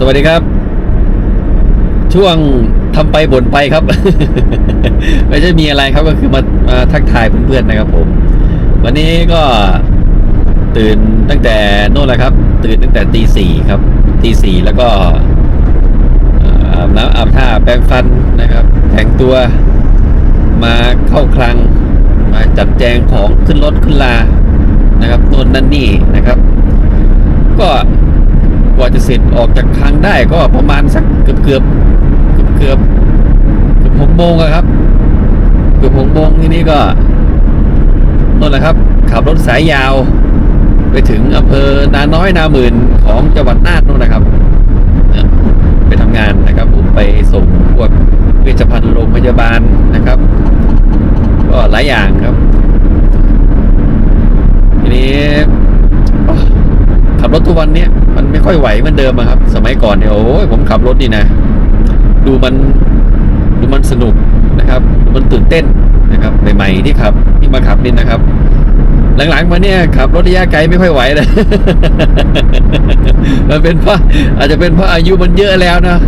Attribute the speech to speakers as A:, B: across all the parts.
A: สวัสดีครับ ช่วงทำไปบ่นไปครับ ไม่ใช่มีอะไรครับก็คือมามาทักทายเพื่อนๆนะครับ ผม วันนี้ก็ตื่นตั้งแต่โน่นแหละครับ ตื่นตั้งแต่ตีสี่ครับตีสี่แล้วก็เอ่ออาบน้ำอาบท่าแปรงฟันนะครับแต่งตัวมาเข้าคลัง มาจัดแจงของขึ้นรถขึ้นลานะครับโน่นนั่นนี่นะครับ ก็ กว่าจะเสร็จออกจากคลังได้ก็ประมาณสักเกือบเกือบเกือบเกือบเกือบหกโมงครับ เกือบหกโมงที่นี่ก็นั่นแหละครับ ขับรถสายยาว ไปถึงอำเภอนาน้อยนาหมื่นของจังหวัดน่านนู่นนะครับ ไปทำงานนะครับผมไปส่งพวกเวชภัณฑ์โรงพยาบาลนะครับ ก็หลายอย่างครับ ทีนี้ขับรถทุกวันเนี้ย ไม่ค่อยไหวเหมือนเดิมครับ สมัยก่อนเนี่ยโอ้ยผมขับรถนี่นะ ดูมันดูมันสนุกนะครับดูมันตื่นเต้นนะครับใหม่ๆที่ขับที่มาขับนี่นะครับ หลังๆมาเนี่ยขับรถระยะไกลไม่ค่อยไหวเลยมันเป็นเพราะอาจจะเป็นเพราะอายุมันเยอะแล้วนะ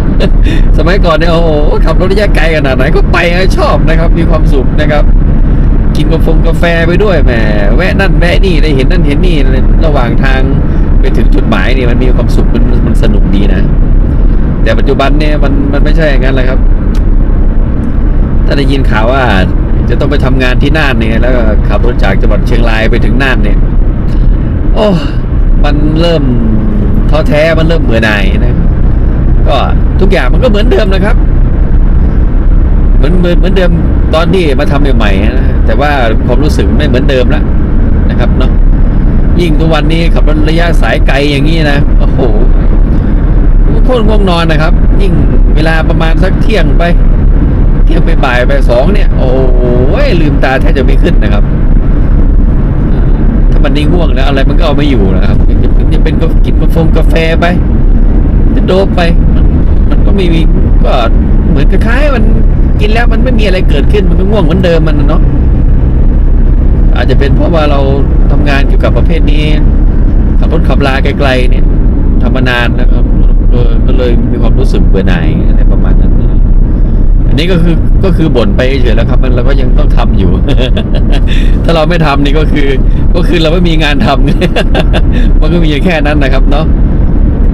A: สมัยก่อนเนี่ยโอ้โหขับรถระยะไกลขนาดไหนก็ไปชอบนะครับ มีความสุขนะครับกินกาแฟไปด้วยแหมแวะนั่นแวะนี่ได้เห็นนั่นเห็นนี่ระหว่างทาง ไปถึงจุดหมายนี่มันมีความสุขมันมันสนุกดีนะ แต่ปัจจุบันเนี่ยมันมันไม่ใช่อย่างนั้นเลยครับ ถ้าได้ยินข่าวว่า จะต้องไปทำงานที่น่านเนี่ย แล้วก็ขับรถจากจังหวัดเชียงรายไปถึงน่านเนี่ย โอ้มันเริ่มท้อแท้มันเริ่มเบื่อหน่ายนะ ก็ทุกอย่างมันก็เหมือนเดิมนะครับ เหมือนเหมือนเหมือนเดิมตอนที่มาทำใหม่ๆนะแต่ว่าความรู้สึกไม่เหมือนเดิมแล้วนะครับเนาะ ยิ่งทุกวันนี้ขับรถระยะสายไกลอย่างนี้นะโอ้โหโคตรง่วงนอนนะครับ ยิ่งเวลาประมาณสักเที่ยงไป เที่ยงไปบ่ายไปสองเนี่ย โอ้โหลืมตาแทบจะไม่ขึ้นนะครับ ถ้ามันนี่ง่วงแล้วอะไรมันก็เอาไม่อยู่นะครับจะเป็นก็กินกาแฟกาแฟไปจะโดบไป มันมันก็ไม่มีก็เหมือนคล้ายๆมันกินแล้วมันไม่มีอะไรเกิดขึ้นมันก็ง่วงเหมือนเดิมมันนะเนาะอาจจะเป็นเพราะว่าเรา ทำงานเกี่ยวกับประเภทนี้ขับรถขับลาไกลๆเนี่ยทำมานานนะครับก็เลยมีความรู้สึกเบื่อหน่ายอะไรประมาณนั้นอันนี้ก็คือก็คือบ่นไปเฉยแล้วครับ มันเราก็ยังต้องทำอยู่ ถ้าเราไม่ทำนี่ก็คือ ก็คือเราไม่มีงานทำมันก็มีแค่นั้นนะครับ เนาะ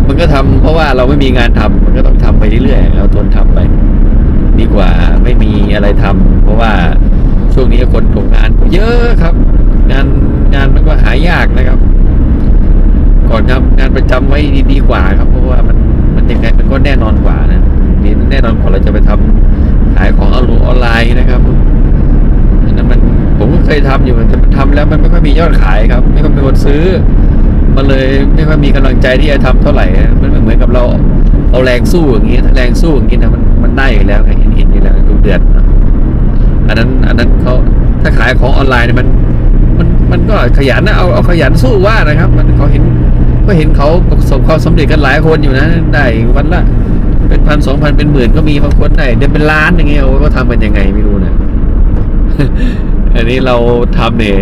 A: มันก็ทำเพราะว่าเราไม่มีงานทำมันก็ต้องทำไปเรื่อยๆเราทนทำไป ดีกว่าไม่มีอะไรทำเพราะว่าช่วงนี้คนตกงานเยอะครับ งานงานมันก็ หายากนะครับ ก่อนทำงานประจำไว้ดีดีกว่าครับ เพราะว่ามันมันยังไงมันก็แน่นอนกว่านะนี่แน่นอนกว่าเราจะไปทำขายของออนไลน์นะครับอันนั้นมันผมก็เคยทำอยู่แต่มันทำแล้วมันไม่ค่อยมียอดขายครับ ไม่ค่อยมีคนซื้อมันเลยไม่ค่อยมีกำลังใจที่จะทำเท่าไหร่มันเหมือนกับเราเอาแรงสู้อย่างนี้ถ้าแรงสู้อย่างนี้นะมันมันได้อยู่แล้วเห็นเห็นอยู่แล้วทุกเดือนเนอะอันนั้นอันนั้นเขาถ้าขายของออนไลน์เนี่ยมัน มันก็ขยันนะเอาเอาขยันสู้ว่านะครับ มันเขาเห็นก็เห็นเขาประสบความสำเร็จกันหลายคนอยู่นะได้วันละเป็นพันสองพันเป็นหมื่นก็มีบางคนได้เดือนเป็นล้านอย่างเงี้ยโอ้ก็ทำกันยังไงไม่รู้นะอันนี้เราทำเนี่ย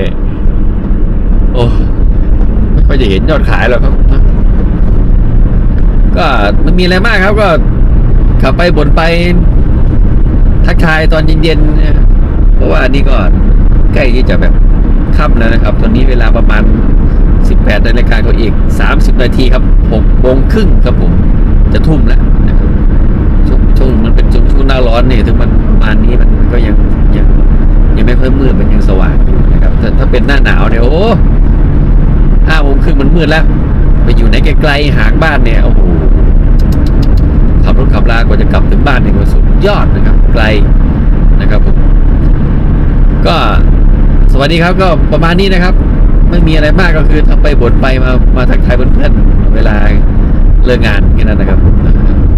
A: โอ้ไม่ค่อยจะเห็นยอดขายหรอกครับ ก็มันมีอะไรมากครับ ก็ขับไปบนไป ทักทายตอนเย็นๆเนี่ยเพราะว่านี่ก็ใกล้ที่จะแบบ ค่ำแล้วนะครับ ตอนนี้เวลาประมาณ 18นาฬิกาก็อีก 30 นาทีครับ6โมงครึ่งครับผม จะทุ่มแล้วนะครับช่วงช่วงมันเป็นช่วงช่วงหน้าร้อนเนี่ยถึงมันประมาณนี้มันก็ยังยังยังไม่ค่อยมืดมันยังสว่างอยู่นะครับแต่ถ้าเป็นหน้าหนาวเนี่ยโอ้ห้าโมงครึ่งมันมืดแล้ว ไปอยู่ไหนไกลๆห่างบ้านเนี่ยโอ้โหขับรถขับลากว่าจะกลับถึงบ้านเนี่ยมันสุดยอดนะครับไกลนะครับผมก็ วันนี้ครับก็ประมาณนี้นะครับ ไม่มีอะไรมากก็คือทำไปบ่นไปมามาทักทายเพื่อนๆเวลาเลิกงานแค่นั้นนะครับ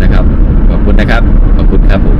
A: นะครับ ขอบคุณนะครับ ขอบคุณครับผม